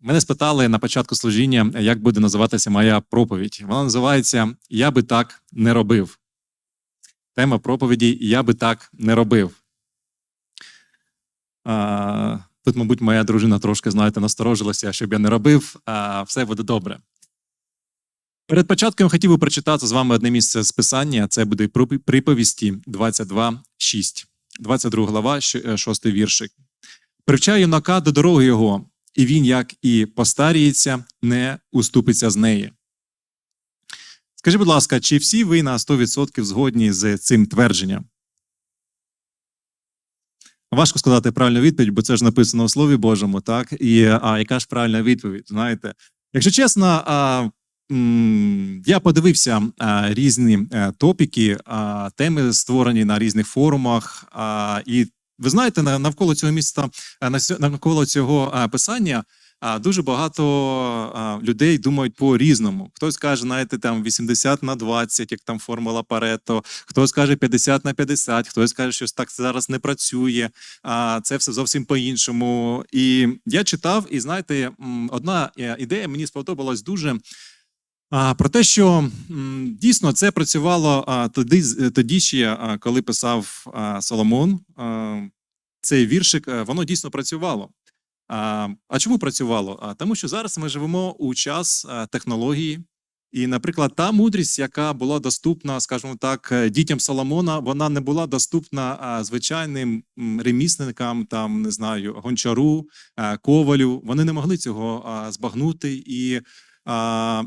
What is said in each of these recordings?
Мене спитали на початку служіння, як буде називатися моя проповідь. Вона називається Я би так не робив. Тема проповіді Я би так не робив. Тут, мабуть, моя дружина трошки, знаєте, насторожилася, щоб я не робив, а все буде добре. Перед початком я хотів би прочитати з вами одне місце з писання. Це буде при- приповісті 22.6. 22 глава, 6 віршик. Привчай юнака до дороги його, і він, як і постаріється, не уступиться з неї. Скажіть, будь ласка, чи всі ви на 100% згодні з цим твердженням? Важко сказати правильну відповідь, бо це ж написано у Слові Божому, так? І а, яка ж правильна відповідь? Знаєте, якщо чесно, а, м, я подивився а, різні е, топіки, а, теми створені на різних форумах. А, і ви знаєте, на- навколо цього міста, сьо- навколо цього писання. А дуже багато людей думають по-різному. Хтось каже, знаєте, там 80 на 20, як там формула Парето, хтось каже 50 на 50, хтось каже, що так зараз не працює, а це все зовсім по-іншому. І я читав, і знаєте, одна е, ідея мені сподобалась дуже. Про те, що дійсно це працювало тоді, тоді ще, коли писав Соломон, цей віршик, воно дійсно працювало. А, чому працювало? Тому що зараз ми живемо у час технології, і, наприклад, та мудрість, яка була доступна, скажімо так, е, дітям Соломона, вона не була доступна звичайним ремісникам, там не знаю, гончару, ковалю. Вони не могли цього збагнути і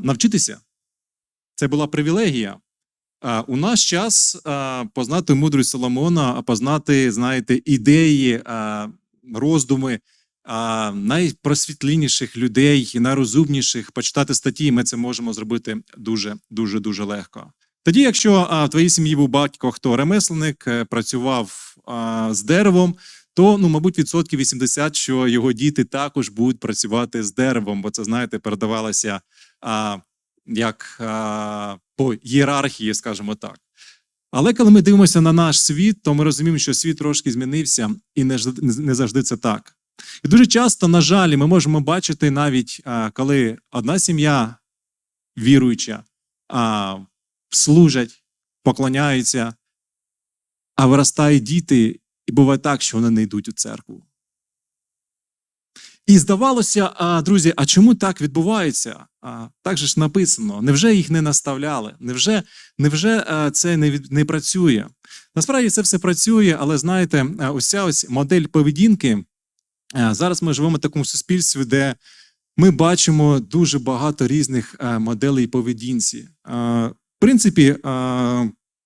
навчитися. Це була привілегія. У наш час познати мудрість Соломона, а познати, знаєте, ідеї, роздуми найпросвітлініших людей, найрозумніших, почитати статті, ми це можемо зробити дуже, дуже, дуже легко. Тоді, якщо в твоїй сім'ї був батько, хто ремесленник, е, працював з деревом, то ну, мабуть, відсотків 80, що його діти також будуть працювати з деревом, бо це, знаєте, передавалося а, як а, по ієрархії, скажімо так. Але коли ми дивимося на наш світ, то ми розуміємо, що світ трошки змінився, і не, не завжди це так. І дуже часто, на жаль, ми можемо бачити навіть, коли одна сім'я віруюча, служать, поклоняються, а виростають діти, і буває так, що вони не йдуть у церкву. І здавалося, друзі, а чому так відбувається? А, так же ж написано. Невже їх не наставляли? Невже, невже а, це не, від, не працює? Насправді це все працює, але знаєте, а, ось ось модель поведінки. а, Зараз ми живемо в такому суспільстві, де ми бачимо дуже багато різних а, моделей поведінці. В принципі,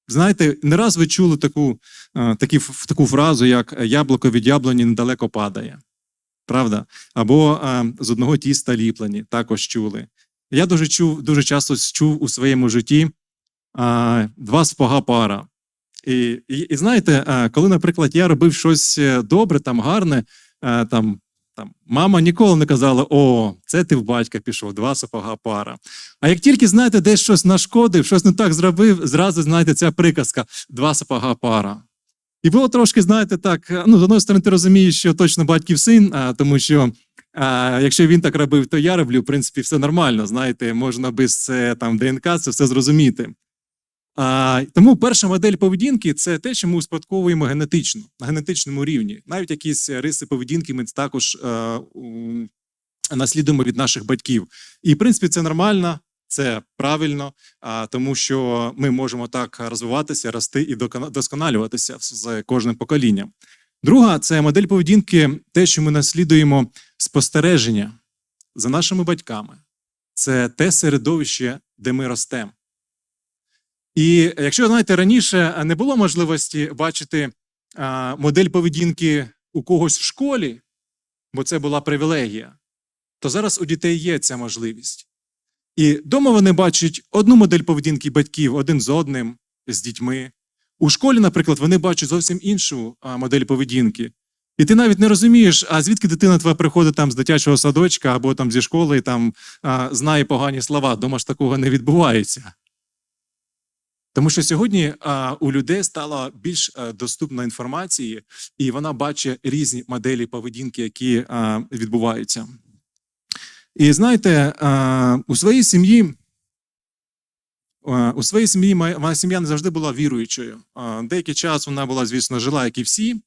знаєте, не раз ви чули таку, такі, таку фразу, як яблуко від яблуні недалеко падає. Правда? Або а, з одного тіста ліплені, також чули. Я дуже чув, дуже часто чув у своєму житті а, два спога пара. І, і, і знаєте, коли, наприклад, я робив щось е, добре, там гарне, там, там мама ніколи не казала: О, це ти в батька пішов, два сапога пара. А як тільки, знаєте, десь щось нашкодив, щось не так зробив, зразу, знаєте, ця приказка два сапога пара. І було трошки, знаєте, так. е, Ну, з одної сторони, ти розумієш, що точно батьків син, а, тому що а, якщо він так робив, то я роблю, в принципі, все нормально. Знаєте, можна без там ДНК це все зрозуміти. А, тому перша модель поведінки це те, що ми успадковуємо генетично, на генетичному рівні. Навіть якісь риси поведінки ми також е, у- наслідуємо від наших батьків. І, в принципі, це нормально, це правильно, а, тому що ми можемо так розвиватися, рости і досконалюватися з кожним поколінням. Друга це модель поведінки, те, що ми наслідуємо спостереження за нашими батьками. Це те середовище, де ми ростемо. І якщо знаєте, раніше не було можливості бачити модель поведінки у когось в школі, бо це була привілегія, то зараз у дітей є ця можливість. І вдома вони бачать одну модель поведінки батьків один з одним, з дітьми. У школі, наприклад, вони бачать зовсім іншу модель поведінки. І ти навіть не розумієш, а звідки дитина твоя приходить там з дитячого садочка або там зі школи і там знає погані слова. Дома ж такого не відбувається. Тому що сьогодні а, у людей стала більш а, доступна інформації, і вона бачить різні моделі поведінки, які а, відбуваються. І знаєте, а, у своїй сім'ї. а, У своїй сім'ї моя сім'я не завжди була віруючою. А, Деякий час вона була, звісно, жила, як і всі,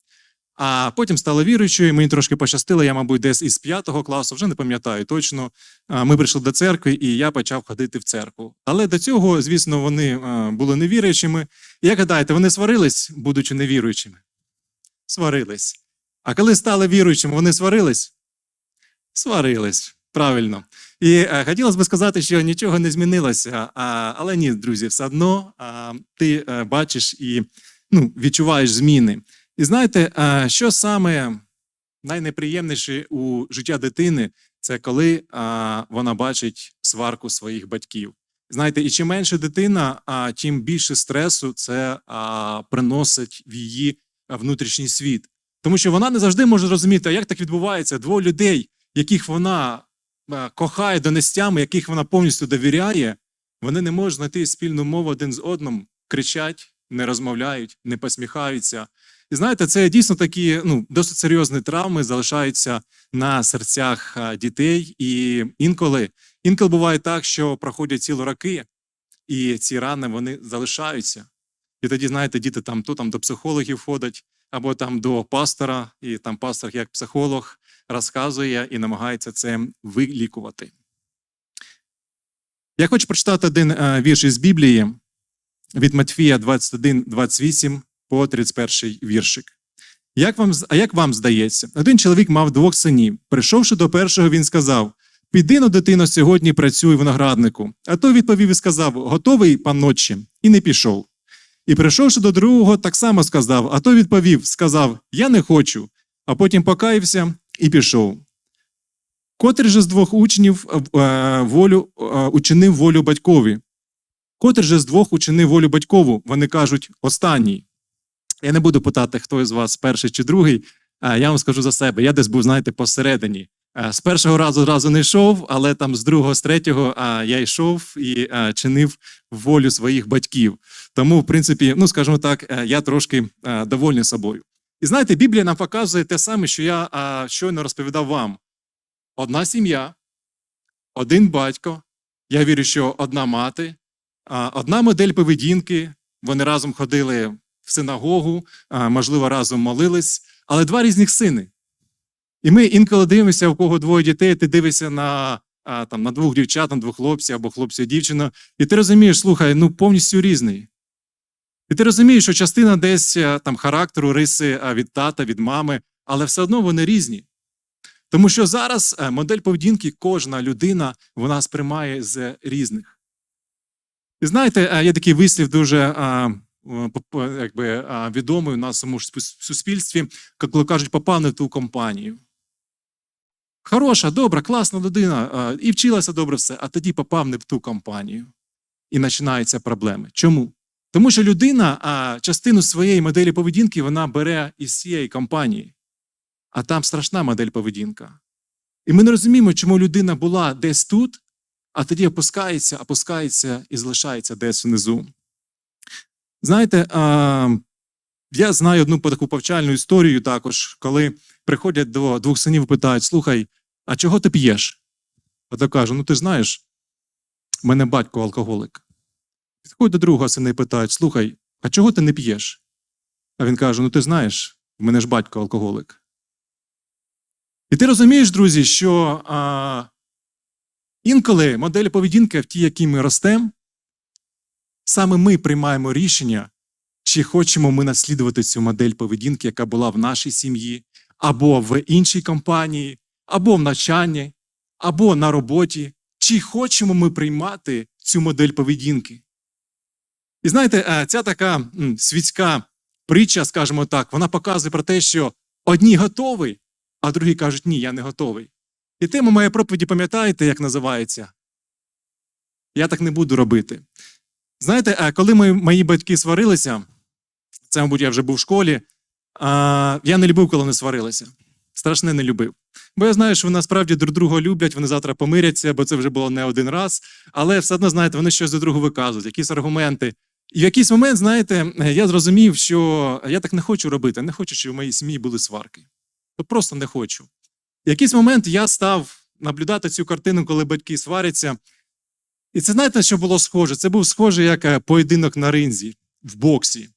а потім стала віруючою. Мені трошки пощастило. Я, мабуть, десь із п'ятого класу, вже не пам'ятаю точно. Ми прийшли до церкви, і я почав ходити в церкву. Але до цього, звісно, вони були невіруючими. Як гадаєте, вони сварились, будучи невіруючими? Сварились. А коли стали віруючими, вони сварились? Сварились. Правильно. І е, хотілося б сказати, що нічого не змінилося. Але ні, друзі, все одно ти е, бачиш і ну, відчуваєш зміни. І знаєте, що саме найнеприємніше у життя дитини, це коли вона бачить сварку своїх батьків. Знаєте, і чим менше дитина, тим більше стресу це приносить в її внутрішній світ. Тому що вона не завжди може зрозуміти, як так відбувається двоє людей, яких вона е, кохає донестями, яких вона повністю довіряє, вони не можуть знайти спільну мову один з одним, кричать, не розмовляють, не посміхаються. І знаєте, це дійсно такі ну, досить серйозні травми залишаються на серцях дітей. І інколи, інколи буває так, що проходять цілі роки, і ці рани вони залишаються. І тоді, знаєте, діти там то там до психологів ходять, або там до пастора, і там пастор, як психолог, розказує і намагається це вилікувати. Я хочу прочитати один е, вірш із Біблії від Матфія 21, 28 по 31 віршик. Як вам, а як вам здається, один чоловік мав двох синів. Прийшовши до першого, він сказав: Піди но, дитино, сьогодні працюй винограднику. А той відповів і сказав: Готовий, панотче, і не пішов. І прийшовши до другого, так само сказав, а той відповів, сказав: Я не хочу, а потім покаявся і пішов. Котрий же з двох учнів е, волю, е, учинив волю батькові? Котрий же з двох учинив волю батькову? Вони кажуть, останній. Я не буду питати, хто із вас перший чи другий. Я вам скажу за себе. Я десь був, знаєте, посередині. З першого разу разу не йшов, але там з другого, з третього я йшов і чинив волю своїх батьків. Тому, в принципі, ну скажімо так, е, я трошки довольний собою. І знаєте, Біблія нам показує те саме, що я щойно розповідав вам: одна сім'я, один батько. Я вірю, що одна мати, одна модель поведінки. Вони разом ходили в синагогу, можливо, разом молились, але два різних сини. І ми інколи дивимося, у кого двоє дітей, ти дивишся на, там, на двох дівчат, на двох хлопців або хлопця і дівчину, і ти розумієш, слухай, ну повністю різний. І ти розумієш, що частина десь е, там характеру, риси від тата, від мами, але все одно вони різні. Тому що зараз е, модель поведінки кожна людина вона сприймає з різних. І знаєте, е, є такий вислів дуже е, якби, відомий у нашому суспільстві, коли кажуть, попав не в ту компанію. Хороша, добра, класна людина, і вчилася добре все, а тоді попав не в ту компанію. І починаються проблеми. Чому? Тому що людина а, частину своєї моделі поведінки вона бере із цієї компанії, а там страшна модель поведінка. І ми не розуміємо, чому людина була десь тут, а тоді опускається, опускається і залишається десь внизу. Знаєте, я знаю одну таку повчальну історію також, коли приходять до двох синів і питають: слухай, а чого ти п'єш? А то каже: ну ти знаєш, в мене батько алкоголик. Підходять до другого сина і питають: слухай, а чого ти не п'єш? А він каже: Ну ти знаєш, в мене ж батько алкоголик. І ти розумієш, друзі, що а, інколи модель поведінки, в тій, якій ми ростемо, саме ми приймаємо рішення, чи хочемо ми наслідувати цю модель поведінки, яка була в нашій сім'ї, або в іншій компанії, або в навчанні, або на роботі, чи хочемо ми приймати цю модель поведінки. І знаєте, е, ця така світська притча, скажімо так, вона показує про те, що одні готові, а другі кажуть, ні, я не готовий. І тема моєї проповіді, пам'ятаєте, як називається? Я так не буду робити. Знаєте, е, коли ми, мої батьки сварилися, це, мабуть, я вже був в школі, я не любив, коли вони сварилися. Страшне не любив. Бо я знаю, що вони насправді друг друга люблять, вони завтра помиряться, бо це вже було не один раз. Але все одно, знаєте, вони щось до другого виказують, якісь аргументи. І в якийсь момент, знаєте, я зрозумів, що я так не хочу робити, не хочу, щоб в моїй сім'ї були сварки. От просто не хочу. В якийсь момент я став наблюдати цю картину, коли батьки сваряться. І це знаєте, що було схоже? Це був схожий як е, поєдинок на ринзі в боксі.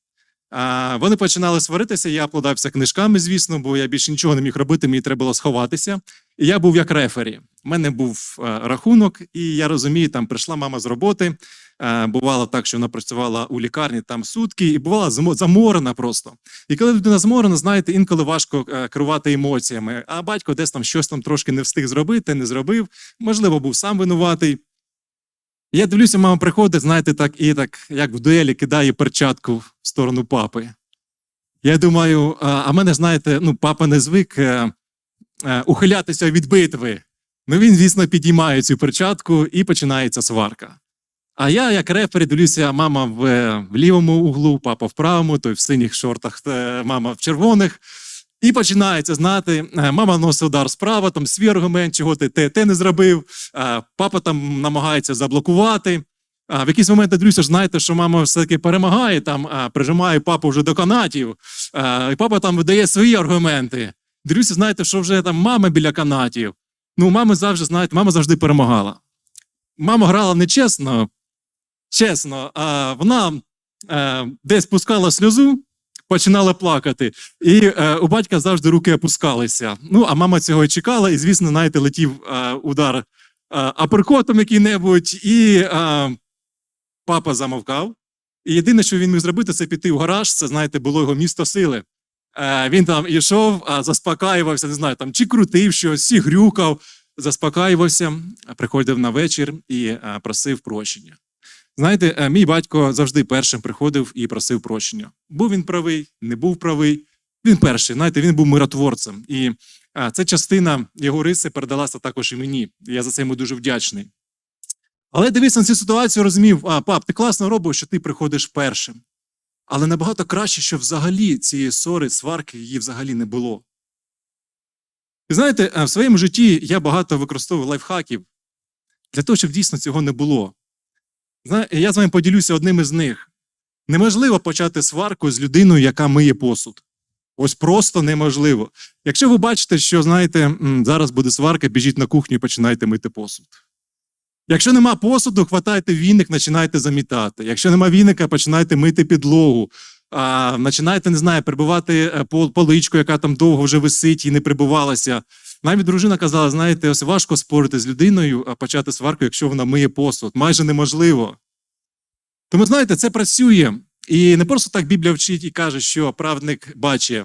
Вони починали сваритися, я обкладався книжками, звісно, бо я більше нічого не міг робити, мені треба було сховатися. І я був як рефері. У мене був е, рахунок, і я розумію, там прийшла мама з роботи. Е, бувало так, що вона працювала у лікарні там сутки, і бувала замо- заморена просто. І коли людина зморена, знаєте, інколи важко керувати емоціями. А батько десь там щось там трошки не встиг зробити, не зробив. Можливо, був сам винуватий. Я дивлюся, мама приходить, знаєте, так і так, як в дуелі кидає перчатку в сторону папи. Я думаю, а мене, знаєте, ну, папа не звик е, е, ухилятися від битви. Ну він, звісно, підіймає цю перчатку і починається сварка. А я, як рефері, дивлюся, мама в, е, в лівому углу, папа в правому, той в синіх шортах, мама в червоних. І починається знати, е, мама носить удар справа, там свій аргумент, чого ти те, те не зробив. е, Папа там намагається заблокувати. А в якийсь момент я дивлюся, знаєте, що мама все-таки перемагає, там прижимає папу вже до канатів, і папа там видає свої аргументи. Дивлюся, знаєте, що вже там мама біля канатів. Ну, мама завжди, знаєте, мама завжди перемагала. Мама грала нечесно, чесно, а вона е, десь пускала сльозу, починала плакати, і е, у батька завжди руки опускалися. Ну, а мама цього і чекала, і, звісно, знаєте, летів е, удар е, аперкотом який-небудь, і е, папа замовкав. І єдине, що він міг зробити, це піти в гараж. Це, знаєте, було його місто сили. Е, він там ішов, а, заспокаювався, не знаю, там чи крутив щось, чи грюкав, заспокаювався, приходив на вечір і е, просив прощення. Знаєте, е, мій батько завжди першим приходив і просив прощення. Був він правий, не був правий. Він перший, знаєте, він був миротворцем. І а, ця частина його риси передалася також і мені. Я за це йому дуже вдячний. Але дивись на цю ситуацію, розумів, а, пап, ти класно робиш, що ти приходиш першим. Але набагато краще, що взагалі цієї ссори, сварки її взагалі не було. І знаєте, е, в своєму житті я багато використовую лайфхаків для того, щоб дійсно цього не було. Я з вами поділюся одним із них. Неможливо почати сварку з людиною, яка миє посуд. Ось просто неможливо. Якщо ви бачите, що знаєте, зараз буде сварка, біжіть на кухню і починайте мити посуд. Якщо нема посуду, хватайте віник, починайте замітати. Якщо нема віника, починайте мити підлогу. А, починайте, не знаю, прибивати е, поличку, яка там довго вже висить і не прибувалася. Навіть дружина казала: знаєте, ось важко спорити з людиною, а почати сварку, якщо вона миє посуд. Майже неможливо. Тому, знаєте, це працює. І не просто так Біблія вчить і каже, що праведник бачить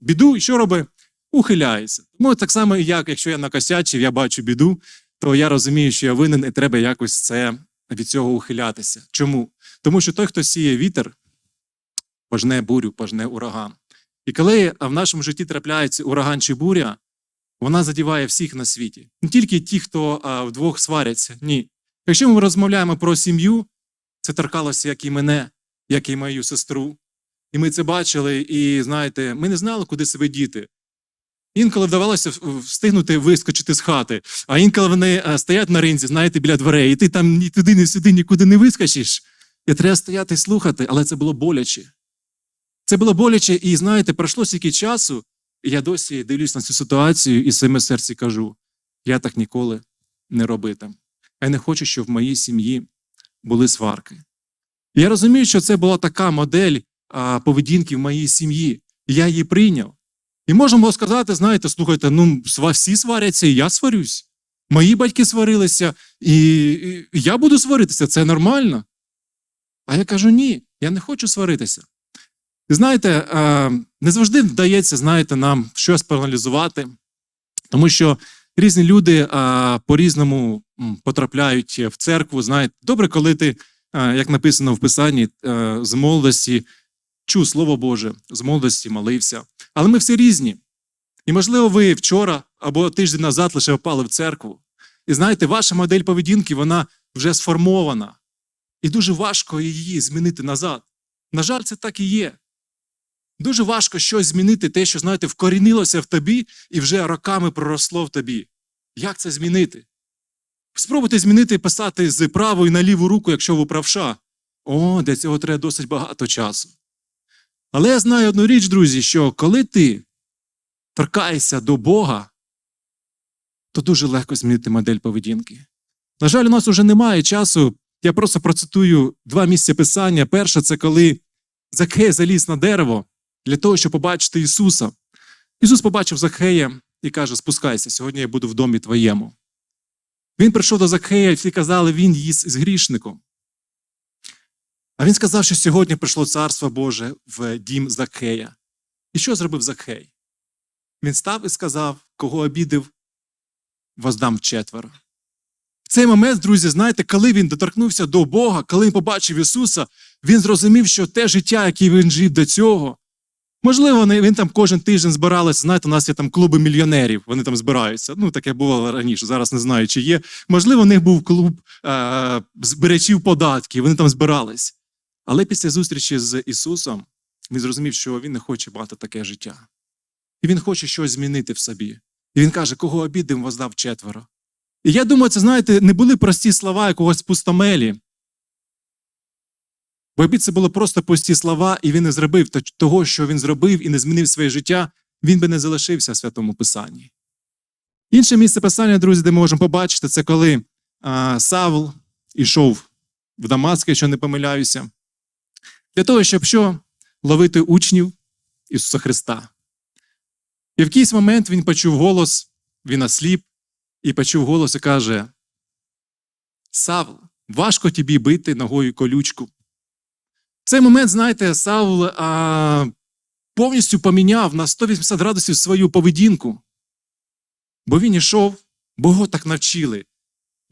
біду, і що робить? Ухиляється. Тому так само, як якщо я накосячив, я бачу біду, то я розумію, що я винен, і треба якось це від цього ухилятися. Чому? Тому що той, хто сіє вітер, пожне бурю, пожне ураган. І коли в нашому житті трапляється ураган чи буря, вона задіває всіх на світі. Не тільки ті, хто а, вдвох сваряться. Ні. Якщо ми розмовляємо про сім'ю, це торкалося як і мене, як і мою сестру. І ми це бачили, і знаєте, ми не знали, куди себе діти. Інколи вдавалося встигнути вискочити з хати, а інколи вони е, стоять на ринзі, знаєте, біля дверей, і ти там ні туди, ні сюди, нікуди не вискочиш. І треба стояти і слухати, але це було боляче. Це було боляче, і знаєте, пройшло стільки часу, я досі дивлюсь на цю ситуацію і своєму серці кажу: я так ніколи не робитиму. Я не хочу, щоб в моїй сім'ї були сварки. Я розумію, що це була така модель поведінки в моїй сім'ї. Я її прийняв. І можемо сказати, знаєте, слухайте, ну всі сваряться, і я сварюсь. Мої батьки сварилися, і я буду сваритися, це нормально. А я кажу: ні, я не хочу сваритися. І знаєте, е, не завжди вдається, знаєте, нам щось проаналізувати, тому що різні люди е, по-різному потрапляють в церкву. Знаєте, добре, коли ти, е, як написано в Писанні, з молодості чув Слово Боже, з молодості молився. Але ми всі різні. І, можливо, ви вчора або тиждень назад лише впали в церкву. І знаєте, ваша модель поведінки вона вже сформована. І дуже важко її змінити назад. На жаль, це так і є. Дуже важко щось змінити, те, що, знаєте, вкорінилося в тобі і вже роками проросло в тобі. Як це змінити? Спробуйте змінити і писати з правої на ліву руку, якщо ви правша. О, для цього треба досить багато часу. Але я знаю одну річ, друзі, що коли ти торкаєшся до Бога, то дуже легко змінити модель поведінки. На жаль, у нас вже немає часу. Я просто процитую два місця писання. Перше, це коли Закхей заліз на дерево для того, щоб побачити Ісуса. Ісус побачив Закхея і каже: Спускайся, сьогодні я буду в домі твоєму. Він прийшов до Закхея, і всі казали, він їсть з грішником. А він сказав, що сьогодні прийшло Царство Боже в дім Закхея. І що зробив Закхей? Він став і сказав, кого обідив, воздам четверо. В цей момент, друзі, знаєте, коли він доторкнувся до Бога, коли він побачив Ісуса, він зрозумів, що те життя, яке він жив до цього, можливо, він там кожен тиждень збиралися. Знаєте, у нас є там клуби мільйонерів, вони там збираються. Ну, таке було раніше, зараз не знаю, чи є. Можливо, у них був клуб е- збирачів податків, вони там збирались. Але після зустрічі з Ісусом він зрозумів, що він не хоче мати таке життя. І він хоче щось змінити в собі. І він каже, кого обідим воздав четверо. І я думаю, це, знаєте, не були прості слова якогось пустомелі. Бо обід це були просто пусті слова, і він не зробив того, що він зробив, і не змінив своє життя, він би не залишився в святому Писанні. Інше місце писання, друзі, де ми можемо побачити, це коли а, Савл ішов в Дамаск, якщо не помиляюся, для того, щоб що? ловити учнів Ісуса Христа. І в якийсь момент він почув голос, він осліп, і почув голос і каже: Савл, важко тобі бити ногою колючку. Цей момент, знаєте, Савл а, повністю поміняв на 180 градусів свою поведінку. Бо він ішов, бо його так навчили.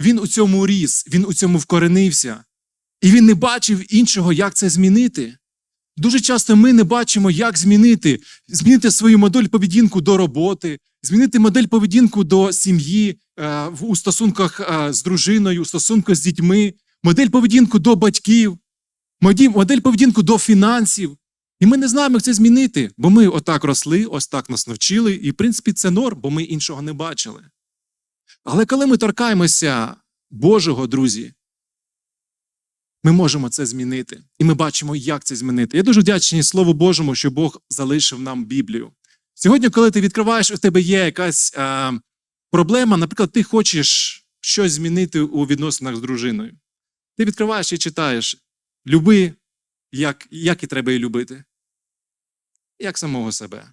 Він у цьому ріс, він у цьому вкоренився. І він не бачив іншого, як це змінити. Дуже часто ми не бачимо, як змінити, змінити свою модель поведінку до роботи, змінити модель поведінку до сім'ї е, у стосунках е, з дружиною, у стосунках з дітьми, модель поведінку до батьків, модель поведінку до фінансів. І ми не знаємо, як це змінити, бо ми отак росли, ось так нас навчили, і в принципі це норм, бо ми іншого не бачили. Але коли ми торкаємося Божого, друзі, ми можемо це змінити. І ми бачимо, як це змінити. Я дуже вдячний Слову Божому, що Бог залишив нам Біблію. Сьогодні, коли ти відкриваєш, у тебе є якась е, проблема, наприклад, ти хочеш щось змінити у відносинах з дружиною. Ти відкриваєш і читаєш: люби, як, як і треба її любити, як самого себе.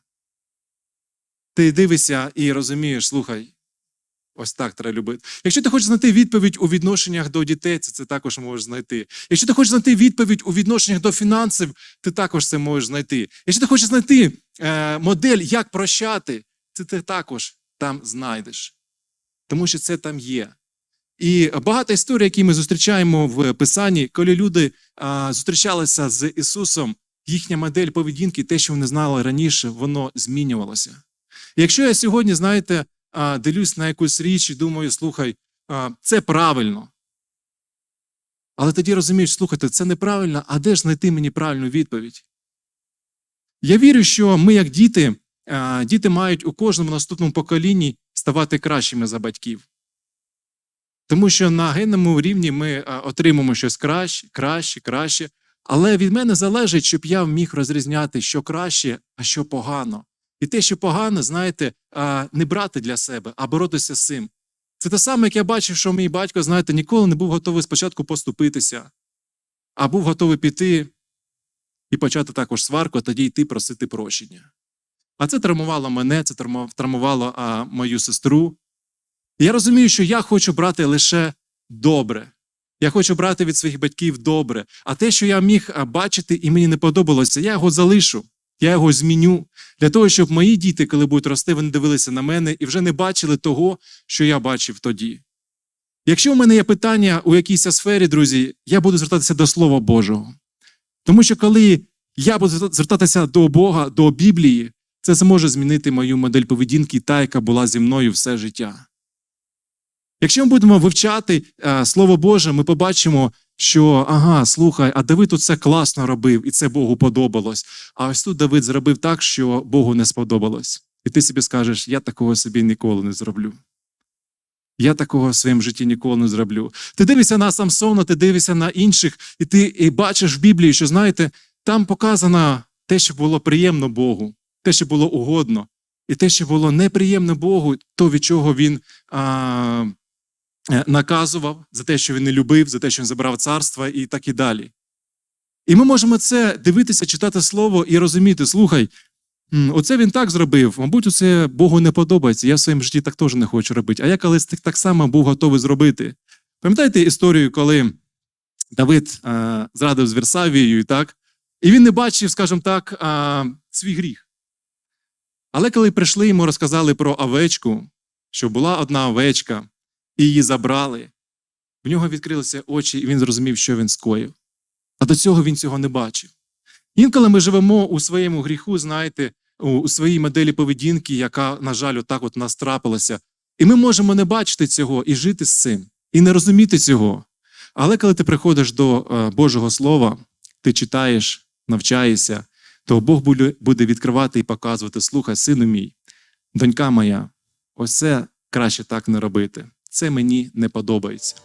Ти дивишся і розумієш, слухай, Ось так треба любити. Якщо ти хочеш знайти відповідь у відношеннях до дітей, це, це також можеш знайти. Якщо ти хочеш знайти відповідь у відношеннях до фінансів, ти також це можеш знайти. Якщо ти хочеш знайти е, модель, як прощати, це ти також там знайдеш. Тому що це там є. І багато історій, які ми зустрічаємо в Писанні, коли люди а, зустрічалися з Ісусом, їхня модель поведінки, те, що вони знали раніше, воно змінювалося. І якщо я сьогодні, знаєте, а, дивлюсь на якусь річ і думаю, слухай, а, це правильно. Але тоді розумієш, слухайте, це неправильно, а де ж знайти мені правильну відповідь? Я вірю, що ми, як діти, а, діти мають у кожному наступному поколінні ставати кращими за батьків. Тому що на генному рівні ми а, отримуємо щось краще, краще, краще. Але від мене залежить, щоб я міг розрізняти, що краще, а що погано. І те, що погано, знаєте, не брати для себе, а боротися з цим. Це те саме, як я бачив, що мій батько, знаєте, ніколи не був готовий спочатку поступитися, а був готовий піти і почати також сварку, а тоді йти просити прощення. А це травмувало мене, це травмувало мою сестру. Я розумію, що я хочу брати лише добре. Я хочу брати від своїх батьків добре. А те, що я міг бачити і мені не подобалося, я його залишу, я його зміню. Для того, щоб мої діти, коли будуть рости, вони дивилися на мене і вже не бачили того, що я бачив тоді. Якщо у мене є питання у якійсь сфері, друзі, я буду звертатися до Слова Божого. Тому що коли я буду звертатися до Бога, до Біблії, це зможе змінити мою модель поведінки, та, яка була зі мною все життя. Якщо ми будемо вивчати е, Слово Боже, ми побачимо, що ага, слухай, а Давид тут це класно робив, і це Богу подобалось. А ось тут Давид зробив так, що Богу не сподобалось. І ти собі скажеш, я такого собі ніколи не зроблю. Я такого в своєму житті ніколи не зроблю. Ти дивишся на Самсона, ти дивишся на інших, і ти і бачиш в Біблії, що знаєте, там показано те, що було приємно Богу, те, що було угодно. і те, що було неприємне Богу, то від чого він а, наказував, за те, що він не любив, за те, що він забрав царство, і так і далі. І ми можемо це дивитися, читати слово і розуміти: слухай, оце він так зробив, мабуть, це Богу не подобається. Я в своєму житті так теж не хочу робити. А я колись так, само був готовий зробити. Пам'ятаєте історію, коли Давид е, зрадив з Версавією, так? І він не бачив, скажімо так, е, свій гріх. Але коли прийшли йому розказали про овечку, що була одна овечка, і її забрали, в нього відкрилися очі, і він зрозумів, що він скоїв. А до цього він цього не бачив. Інколи ми живемо у своєму гріху, знаєте, у, своїй моделі поведінки, яка, на жаль, отак от нас трапилася. І ми можемо не бачити цього і жити з цим, і не розуміти цього. Але коли ти приходиш до е, Божого Слова, ти читаєш, навчаєшся, то Бог буде відкривати і показувати: слухай, сину мій, донька моя, ось це краще так не робити. Це мені не подобається.